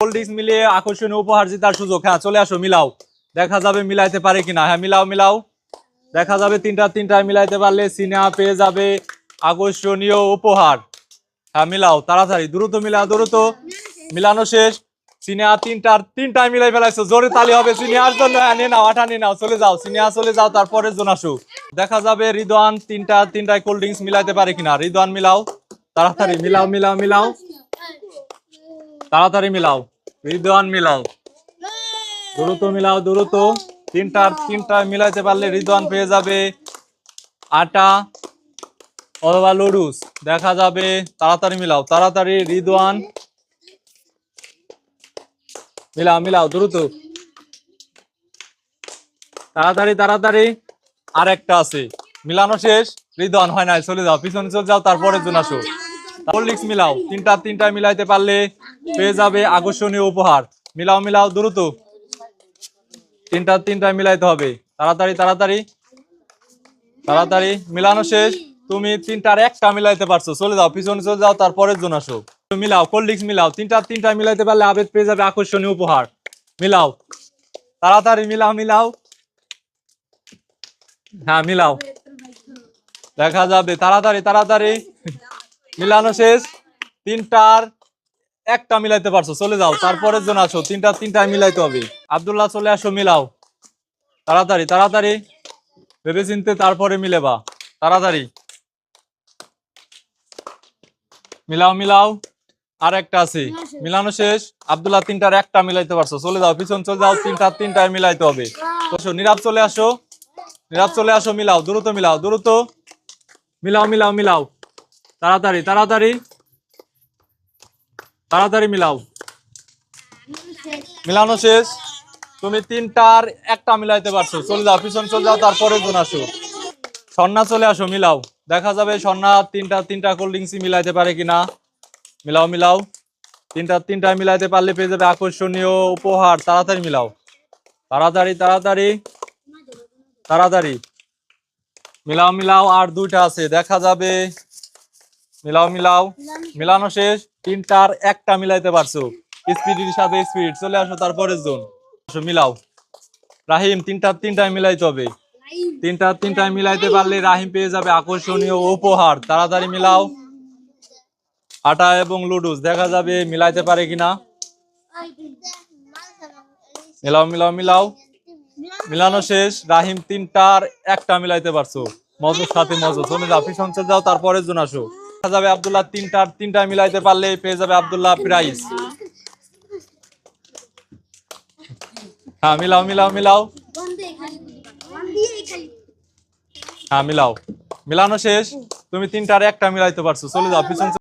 Drinks মিলিয়ে আকর্ষণীয় উপহার জেতার সুযোগ। হ্যাঁ চলে আসো, মিলাও। দেখা যাবে মিলাইতে পারে কিনা। হ্যাঁ মিলাও মিলাও। দেখা যাবে তিনটা তিনটায় মিলাইতে পারলে সিনেমা পেয়ে যাবে আকর্ষণীয় উপহার। হ্যাঁ মিলাও, তাড়াতাড়ি, দ্রুত মিলাও, দ্রুত। মিলানো শেষ। সিনেমা তিনটার তিনটায় মিলাই ফেলাইছো। জোরে তালি হবে সিনেমার জন্য। হ্যাঁ নিয়ে নাও আঠা নিয়ে নাও, চলে যাও। সিনেমা চলে যাও তারপরে জন আসো। দেখা যাবে রিদওয়ান তিনটা তিনটায় কোল্ড ড্রিঙ্কস মিলাইতে পারে কিনা। রিদওয়ান মিলাও, তাড়াতাড়ি, মিলাও মিলাও মিলাও। তাড়াতাড়ি মিলাও। রিদওয়ান মিলাও। দ্রুত মিলাও, দ্রুত। তিনটার তিনটা মিলাইতে পারলে রিদওয়ান পেয়ে যাবে। আটা অথবা লুডুস, দেখা যাবে। তাড়াতাড়ি মিলাও, তাড়াতাড়ি রিদওয়ান। মিলাও মিলাও, দ্রুত। তাড়াতাড়ি তাড়াতাড়ি। আর একটা আছে। মিলানো শেষ, রিদওয়ান হয় নাই, চলে যাও। পিছনে চলে যাও তারপরে জন আসো। কোল্ড মিলাও। তিনটা তিনটা মিলাইতে পারলে পেয়ে যাবে আকর্ষণীয় উপহার। মিলাও মিলাও, দ্রুত। তিনটা তিনটা মিলাইতে হবে। তাড়াতাড়ি তাড়াতাড়ি। তাড়াতাড়ি, মিলানো শেষ। তুমি তিনটার একটা মিলাইতে পারছ। চলে যাও, পিছনে চলে যাও, তারপরের জন আসো। মিলাও কোল্ড ড্রিঙ্কস মিলাও। তিনটা তিনটা মিলাইতে পারলে আবেদ পেয়ে যাবে আকর্ষণীয় উপহার। মিলাও। তাড়াতাড়ি, মিলাও মিলাও। হ্যাঁ মিলাও। দেখা যাবে। তাড়াতাড়ি তাড়াতাড়ি। মিলানো শেষ। তিনটার একটা মিলাইতে পারছ, চলে যাও। তারপরের জন আসো, তিনটা, তিনটায় মিলাইতে হবে। আব্দুল্লাহ, চলে আসো, মিলাও। তাড়াতাড়ি তাড়াতাড়ি। ভেবে চিনতে তারপরে মিলেবা। তাড়াতাড়ি। মিলাও মিলাও। আর একটা আছে। মিলানো শেষ। আব্দুল্লাহ, তিনটার একটা মিলাইতে পারছ। চলে যাও, পিছন চলে যাও তিনটার তিনটায় মিলাইতে হবে। আসো নীরব চলে আসো। নীরব চলে আসো, মিলাও। দ্রুত মিলাও দ্রুত। মিলাও মিলাও মিলাও। তাড়াতাড়ি তাড়াতাড়ি। তাড়াতাড়ি মিলাও। মিলানো শেষ। তুমি তিনটার একটা মিলাইতে পারছ। চলে যাও, পিছন চলে যাও, তারপরে জন আসো। সন্না চলে আসো, মিলাও। দেখা যাবে সন্না তিনটা তিনটা কোল্ড ড্রিঙ্কসই মিলাইতে পারে কিনা। মিলাও মিলাও। তিনটা তিনটা মিলাইতে পারলে পেয়ে যাবে আকর্ষণীয় উপহার। তাড়াতাড়ি মিলাও। তাড়াতাড়ি তাড়াতাড়ি। তাড়াতাড়ি। মিলাও মিলাও, আর দুইটা আছে। দেখা যাবে মিলাও মিলাও। মিলানো শেষ। তিনটার একটা মিলাইতে পারছ। স্পিডের সাথে স্পিড। চলে আসো তারপরের জোন আসো মিলাও। রাহিম তিনটা তিনটায় মিলাইতে হবে। তিনটা তিনটায় মিলাইতে পারলে রাহিম পেয়ে যাবে আকর্ষণীয় উপহার। তাড়াতাড়ি মিলাও। আটা এবং লুডুস দেখা যাবে মিলাইতে পারে কিনা। মিলাও মিলাও মিলাও। মিলানো শেষ। রাহিম তিনটার একটা মিলাইতে পারছ। মজুর সাথে মজুর। চলে যাও পিছন যাও তারপরে জন আসো। যাবে আব্দুল্লাহ তিনটা তিনটা মিলাইতে পারলে পেয়ে যাবে আব্দুল্লাহ প্রাইস হ্যাঁ মিলাও মিলাও মিলাও। হ্যাঁ মিলাও। মিলানো শেষ। তুমি তিনটার একটা মিলাইতে পারছ। চলে যাও, পিছন